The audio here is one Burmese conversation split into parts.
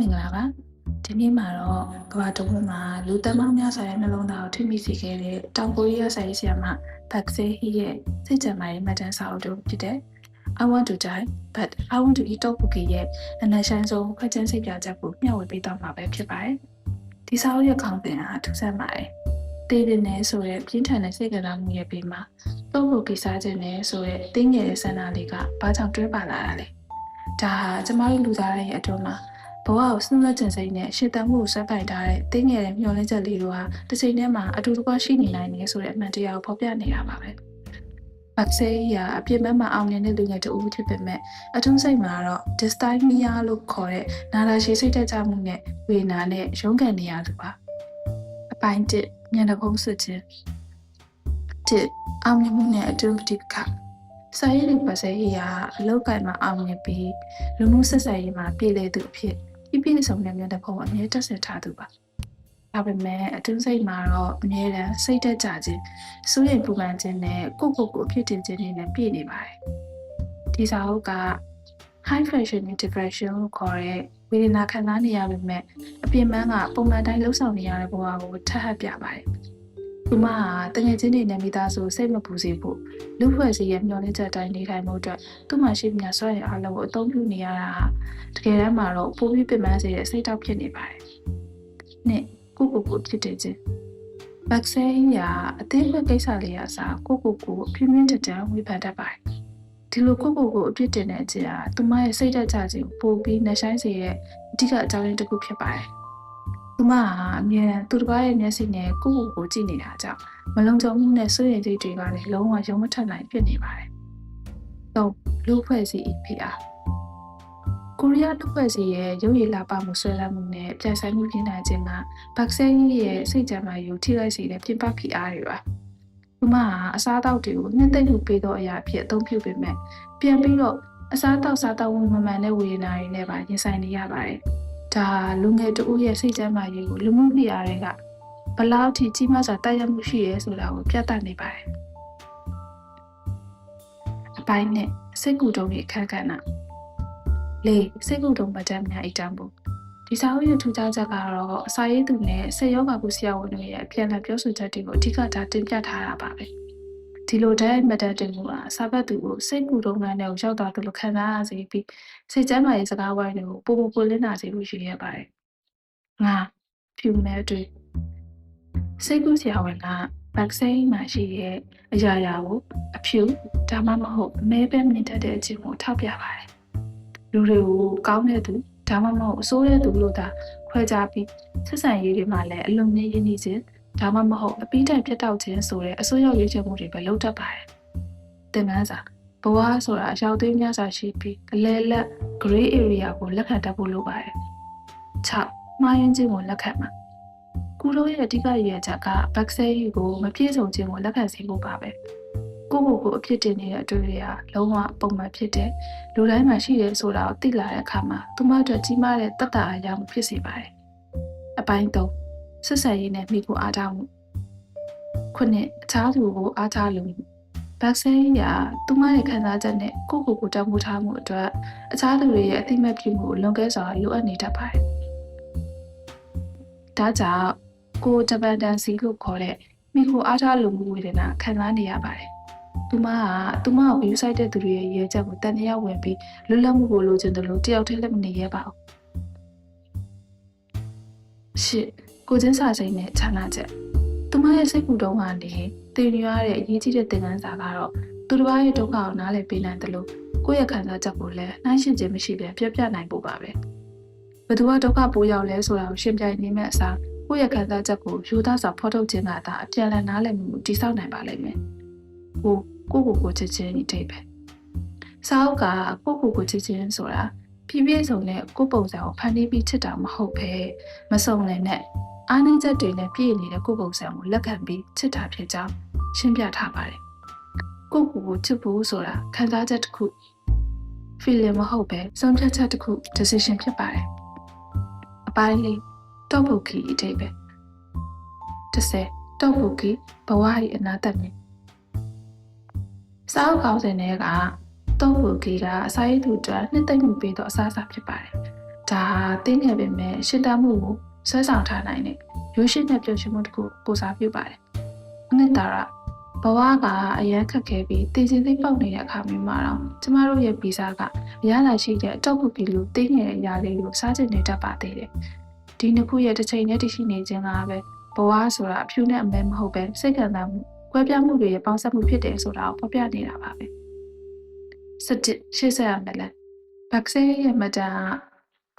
မင်္ဂလာပါဒီနေ့မှာတော့ကမ္ဘာတစ်ဝန်းမှာလူသန်းပေါင်းများစွာရဲ့နှလုံးသားကိုထိမိစေခဲ့တဲ့တောင်ကိုရီးယားဆိုင်ဆရာမဘက်ဆေဟီရဲ့စိတ်ကြံမာရေးမှတ်တမ်းစာအုပ်တို့ဖြစ်တဲ့ I want to die but I want to eat tteokbokki ရဲ့အနက်ရှိုင်းဆုံးခွက်ချမ်းစိတ်ပြချက်ကိုမျှဝေပေးတော့မှာပဲဖြစ်ပါတယ်ဒီစာအုပ်ရဲ့ခေါင်းစဉ်ဟာထူးဆန်းပါတယ်တည်တယ်နဲ့ဆိုရဲပြင်းထန်တဲ့စိတ်ကစားမှုရဲ့ပြီးမှာတုတ်ဖို့ကိစားခြင်းနဲ့ဆိုရဲတင်းငယ်တဲ့ဆန္ဒလေးကဘာကြောင့်တွဲပါလာတာလဲဒါဟာကျမတို့လူသားတွေရဲ့အတွင်းမှာ ဘဝကိုစဉ်းစားကြံစိမ့်နဲ့ရှစ်တမ်းမှုကိုဆွဲပိုင်ထားတဲ့တင်းငယ်တဲ့မျောလင်းချက်လေးတို့ဟာတစ်ချိန်တည်းမှာအတူတကွရှိနေနိုင်တယ်ဆိုတဲ့အမှန်တရားကိုဖော်ပြနေတာပါပဲ။ဘက်ဆေးရာအပြစ်မဲ့မအောင်မြင်တဲ့လူငယ်တူဦးဖြစ်ပေမဲ့အထုံးစိတ်မှာတော့ dysthymia လို့ခေါ်တဲ့နာတာရှည်စိတ်တက်ကြမှုနဲ့ဝေဒနာနဲ့ရုန်းကန်နေရသူပါ။အပိုင်း1ညနေကုန်းစစ်ခြင်းတစ်အောင်မြင်မှုနဲ့အတွင်းပဋိပက္ခစာရေးလူပါစေးရာအလောက်ကင်မှာအောင်မြင်ပြီးလူမှုဆက်ဆံရေးမှာပြည်လေသူအဖြစ် ပြပြစုံတဲ့မျက်နှာဖုံးအမြဲတက်ဆက်ထားသူပါဒါပေမဲ့အတွင်းစိတ်မှာတော့အမြဲတမ်းစိတ်တက်ကြခြင်းစိုးရိမ်ပူပန်ခြင်းနဲ့ကိုယ့်ကိုယ်ကိုအဖြစ်တင်ခြင်းတွေနဲ့ပြည့်နေပါတယ်ဒီစာအုပ်က high fashion depression လို့ခေါ်တဲ့ဝေဒနာခံစားနေရပေမဲ့အပြင်ပန်းကပုံမှန်တိုင်းလှုပ်ဆောင်နေရတဲ့ဘဝကိုထပ်ဟပ်ပြပါတယ် သူမဟာတငယ်ချင်းတွေနဲ့မိသားစုစိတ်မပူစေဖို့လူဖွဲ့စည်းရဲ့မျှော်လင့်ချက်တိုင်းနေထိုင်မှုအတွက်သူ့မှာရှိမြစွမ်းရည်အားလုံးကိုအသုံးပြုနေရတာဟာတကယ်တမ်းမှာတော့ပိုပြီးပင်ပန်းစေတဲ့စိတ်တောက်ဖြစ်နေပါတယ်။နှစ်ကိုကိုကိုဖြစ်တဲ့ချင်းဘက်ဆဲရာအသေးခွက်ကိစ္စလေးအစားကိုကိုကိုအပြင်းပြင်းတတန်ဝေဖန်တတ်ပါတယ်။ဒီလိုကိုကိုကိုအပြစ်တင်တဲ့အချက်ဟာသူမရဲ့စိတ်တက်ကြခြင်းပိုပြီးနှဆိုင်စေတဲ့အဓိကအကြောင်းရင်းတစ်ခုဖြစ်ပါတယ်။သူ မဟာအမြဲတမ်းသူတစ်ပါးရဲ့မျက်စိနဲ့ကိုကိုကိုကြည့်နေတာကြောင့်မလုံခြုံမှုနဲ့စိုးရိမ်စိတ်တွေကလည်းလုံးဝရုံမထက်နိုင်ဖြစ်နေပါတယ်။တော့လူဖွဲ့စည်း EPR ကိုရီးယားလူဖွဲ့စည်းရဲ့ရုပ်ရည်လာပမှုဆွဲလန်းမှုနဲ့ပြန်ဆိုင်မှုပြင်းထန်ခြင်းကဘက်ဆဲကြီးရဲ့စိတ်ကြမ်းမာရေးကိုထိခိုက်စေတဲ့ပြင်ပဖိအားတွေပါ။သူမဟာအစားအသောက်တွေကိုနှိမ့်သိမ့်မှုပေးသောအရာအဖြစ်အသုံးပြုပေမဲ့ပြန်ပြီးတော့အစားအသောက်စားတောက်ဝင်မမှန်တဲ့ဝေဒနာတွေနဲ့ပါရင်ဆိုင်နေရပါတယ်။ ဒါလူငယ်တဦးရဲ့စိတ်ကြမ်းမာရေးကိုလူမှုနေရာတွေကဘလောက်ထိကြီးမားစွာတိုက်ရိုက်မှုရှိရဲဆိုတာကိုပြသနေပါတယ်။အပိုင်းနဲ့စိတ်ကူတုံးရဲ့အခက်အခဲနာလေးစိတ်ကူတုံးပတ်တမ်းများအကြောင်းပေါ့ဒီစာအုပ်ရဲ့ထူးခြားချက်ကတော့အစာရေးသူနဲ့ဆေယောဂါကုဆရာဝန်တို့ရဲ့အပြန်အလှန်ပြောဆိုချက်တွေကိုအဓိကထားတင်ပြထားတာပါပဲ ဒီလိုတဲ့မတတ်တင်မှုကစာပတ်သူကိုစိတ်ကူတုံးနဲ့ကိုရောက်သွားသလိုခံစားရစေပြီးစိတ်ကျန်းမာရေးစကားဝိုင်းတွေကိုပိုပိုပွလင်းလာစေလို့ရှိရပါတယ်ငါဖြူမဲတွေစိတ်ကူဆရာဝန်ကဗက်ဆီင်းမှာရှိတဲ့အရာရာကိုအဖြူဒါမှမဟုတ်အမဲပဲမြင်တတ်တဲ့အခြင်းကိုထောက်ပြပါတယ်လူတွေကိုကောင်းတဲ့သူဒါမှမဟုတ်အဆိုးတဲ့သူလို့သာခွဲခြားပြီးဆက်ဆံရေးတွေမှာလည်းအလုံးမြင့်ရင်းနှီးခြင်း ဒါမှမဟုတ်အပီးတိုင်ပြတ်တောက်ခြင်းဆိုတဲ့အဆိုးရောက်ရွေးချယ်မှုတွေပဲလုပ်တတ်ပါတယ်။သင်ခန်းစာဘဝဆိုတာအရောက်သေးများစွာရှိပြီးအလဲလက် gray area ကိုလက်ခံတတ်ဖို့လိုပါတယ်။6မှားယွင်းခြင်းကိုလက်ခံမှာကုလိုရဲ့အဓိကရည်ရွယ်ချက်ကဘက်ဆဲရီကိုမပြည့်စုံခြင်းကိုလက်ခံစေဖို့ပါပဲ။ကိုယ့်ကိုယ်ကိုအဖြစ်တင်နေတဲ့အတွေ့အကြုံကလုံးဝပုံမှန်ဖြစ်တဲ့လူတိုင်းမှာရှိတယ်ဆိုတာကိုသိလာတဲ့အခါမှာသူမအတွက်ကြီးမားတဲ့တတ်တာအရာမှုဖြစ်စေပါတယ်။အပိုင်း3 ဆက်ဆံရေးနဲ့မိကိုအားထားမှုခုနှစ်အခြားသူကိုအားထားလို့ဘက်ဆဲရာသူမရဲ့ခံစားချက်နဲ့ကိုယ့်ကိုယ်ကိုတတ်မှုထားမှုအတွက်အခြားသူတွေရဲ့အသိမဲ့ပြုမှုကိုလွန်ကဲစွာလိုအပ်နေတတ်ပါတယ်။ဒါကြောင့်ကိုဂျပန်တန်စီလို့ခေါ်တဲ့မိကိုအားထားလို့မှုဝေဒနာခံစားနေရပါတယ်။သူမကသူမကို website တဲ့သူတွေရဲ့ရဲချက်ကိုတန်တရားဝင်ပြီးလွတ်လပ်မှုကိုလိုချင်တယ်လို့တယောက်တည်းလည်းမနေရပါဘူး။ရှစ် ကိုချင်းစာစိတ်နဲ့ခြာနာချက်သူမရဲ့စိတ်ကူတုံးကနေတည်နေရတဲ့အရေးကြီးတဲ့သင်ခန်းစာကတော့သူတစ်ပါးရဲ့ဒုက္ခကိုနားလည်ပေးနိုင်တယ်လို့ကိုယ့်ရဲ့ခံစားချက်ကိုလည်းနှိုင်းယှဉ်ခြင်းမရှိဘဲပြပြနိုင်ဖို့ပါပဲဘသူကဒုက္ခပိုးရောက်လဲဆိုတာကိုရှင်းပြနေမဲ့အစားကိုယ့်ရဲ့ခံစားချက်ကိုယူသားစွာဖော်ထုတ်ခြင်းကသာအပြန်အလှန်နားလည်မှုကိုတည်ဆောက်နိုင်ပါလိမ့်မယ်ကိုကိုကိုကိုချစ်ချင်းဒီတိတ်ပဲစာအုပ်ကကိုကိုကိုချစ်ချင်းဆိုတာပြည့်ပြည့်စုံတဲ့ကိုပုံစံကိုဖန်တီးပြီးချစ်တာမဟုတ်ပဲမစုံလင်တဲ့ အားနည်းချက်တွေနဲ့ပြည့်နေတဲ့ကိုပုံစံကိုလက်ခံပြီးချစ်တာဖြစ်ကြောင်းရှင်းပြထားပါတယ်ကိုကိုကိုချစ်ဖို့ဆိုတာခံစားချက်တစ်ခု feeling မဟုတ်ပဲဆုံးဖြတ်ချက်တစ်ခု decision ဖြစ်ပါတယ်အပိုင်းလေးတော့ဖို့ခီအတိတ်ပဲ30တော့ဖို့ခီဘဝရဲ့အနာတတ်မြင်စာအုပ်ကောင်းစဉ်တွေကတော့ဖို့ခီကအစာရည်သူအတွက်နှစ်သိမ့်မှုပေးသောအစားအစာဖြစ်ပါတယ်ဒါတင်းငယ်ပင်မဲ့ရှင်းတမှုကို ဆွဲဆောင်ထားနိုင်တဲ့ရိုးရှင်းတဲ့ပြောရှင်မှုတစ်ခုကိုစားပြုပါတယ်။အနှစ်သာရဘဝကအရန်ခက်ခဲပြီးတည်စင်သိပ်ပေါက်နေတဲ့အခါမျိုးမှာတော့ကျမတို့ရဲ့ဗီဇကအရသာရှိတဲ့အတော့ခုကီလိုတင်းငယ်တဲ့အရာလေးကိုစားချင်နေတတ်ပါသေးတယ်။ဒီနှစ်ခုရဲ့တစ်ချိန်နဲ့တရှိနေခြင်းကပဲဘဝဆိုတာအဖြူနဲ့အမဲမဟုတ်ပဲစိတ်ခံစားမှုကွဲပြားမှုတွေရဲ့ပေါင်းစပ်မှုဖြစ်တယ်ဆိုတာကိုဖော်ပြနေတာပါပဲ။စတစ်ရှေ့ဆက်ရမယ်လဲ။ဘက်ဆေးရဲ့မတန်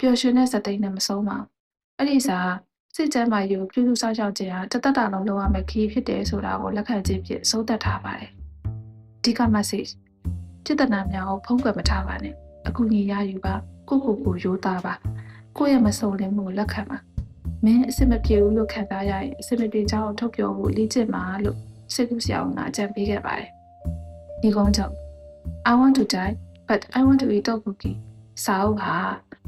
ကပျော်ရွှင်တဲ့စက်သိန်းနဲ့မဆုံးပါဘူး။ အဲ့ဒီစားစစ်ကျမ်းမာရေးကိုပြုစုစောင့်ရှောက်ခြင်းဟာတသက်တာလုံးလုပ်ရမယ့်ခရီးဖြစ်တယ်ဆိုတာကိုလက်ခံခြင်းဖြင့်သုံးသပ်ထားပါတယ်။ဒီက message จิตနာများကိုဖုံးကွယ်မထားပါနဲ့။အခုညီရယူပါကိုကိုကိုရိုးသားပါကိုယ့်ရဲ့မစုံလင်မှုကိုလက်ခံပါမင်းအစ်မပြေဘူးလို့ခံစားရရင်အစ်မပြေချောင်းထုတ်ပြောဖို့လေ့ကျင့်ပါလို့စိတ်ကူးစရာအောင်အကြံပေးခဲ့ပါတယ်။ဒီကုန်းကြောင့် I want to die but I want to eat tteokbokki စာအုပ်ဟာ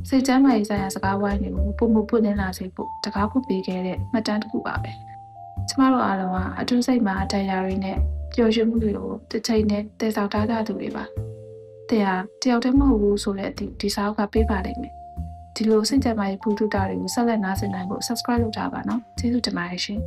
စိတ်ကျမ်းမာရေးဆိုင်ရာစကားဝိုင်းတွေကိုပုံမှုပွင့်နေလာစေဖို့တကားဖို့ပေးခဲ့တဲ့မှတ်တမ်းတစ်ခုပါပဲကျမတို့အားလုံးကအထူးစိတ်မှာတရားရင်းနဲ့ပျော်ရွှင်မှုတွေကိုတစ်ချိန်နဲ့တည်ဆောက်ထားကြသူတွေပါတရားတယောက်တည်းမဟုတ်ဘူးဆိုတဲ့အသည့်ဒီစာအုပ်ကပေးပါလိမ့်မယ်ဒီလိုစိတ်ကျမ်းမာရေးဖူးထုတာတွေကိုဆက်လက်နားဆင်နိုင်ဖို့ subscribe လုပ်ထားပါနော်ကျေးဇူးတင်ပါတယ်ရှင်